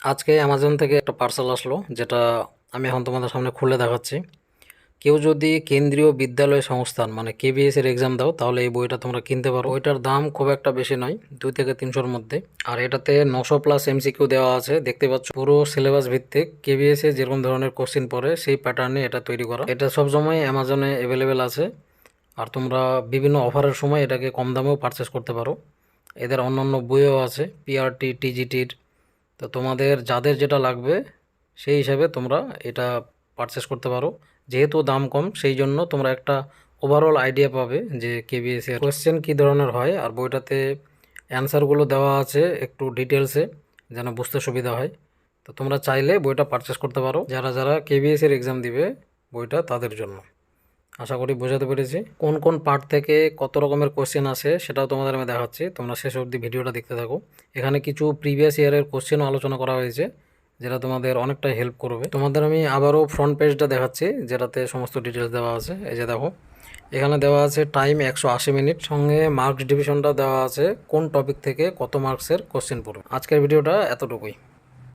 আজকে অ্যামাজন থেকে একটা পার্সেল আসলো, যেটা আমি এখন তোমাদের সামনে খুলে দেখাচ্ছি। কেউ যদি কেন্দ্রীয় বিদ্যালয় সংস্থান মানে কেবিএস এর এক্সাম দাও, তাহলে এই বইটা তোমরা কিনতে পারো। ওইটার দাম খুব একটা বেশি নয়, দুই থেকে তিনশোর মধ্যে। আর এটাতে নশো প্লাস এমসিকিউ দেওয়া আছে, দেখতে পাচ্ছ। পুরো সিলেবাস ভিত্তিক কেবিএস যেরকম ধরনের কোশ্চেন পড়ে, সেই প্যাটার্নে এটা তৈরি করা। এটা সবসময় অ্যামাজনে অ্যাভেলেবেল আছে। আর তোমরা বিভিন্ন অফারের সময় এটাকে কম দামেও পারচেস করতে পারো। এদের অন্যান্য বইও আছে পিআরটি টিজিটির তো তোমাদের যাদের যেটা লাগবে, সেই হিসাবে তোমরা এটা পারচেস করতে পারো। যেহেতু দাম কম, সেই জন্য তোমরা একটা ওভারঅল আইডিয়া পাবে যে কেবিএস কোয়েশ্চেন কী ধরনের হয়? আর বইটাতে অ্যান্সারগুলো দেওয়া আছে একটু ডিটেলসে যেন বুঝতে সুবিধা হয়। তো তোমরা চাইলে বইটা পারচেস করতে পারো। যারা যারা কেবিএস এর এক্সাম দিবে বইটা তাদের জন্য। আশা করি বোঝাতে পেরেছি। কোন কোন পার্ট থেকে কত রকমের কোশ্চেন আসে সেটাও তোমাদের আমি দেখাচ্ছি। তোমরা শেষ অবধি ভিডিওটা দেখতে থাকো। এখানে কিছু প্রিভিয়াস ইয়ারের কোশ্চেনও আলোচনা করা হয়েছে, যেটা তোমাদের অনেকটা হেল্প করবে। তোমাদের আমি আবারও ফ্রন্ট পেজটা দেখাচ্ছি, যেটাতে সমস্ত ডিটেলস দেওয়া আছে। এই যে দেখো, এখানে দেওয়া আছে টাইম একশো আশি মিনিট সঙ্গে মার্কস ডিভিশনটা দেওয়া আছে, কোন টপিক থেকে কত মার্কসের কোশ্চেন পড়বে। আজকের ভিডিওটা এতটুকুই।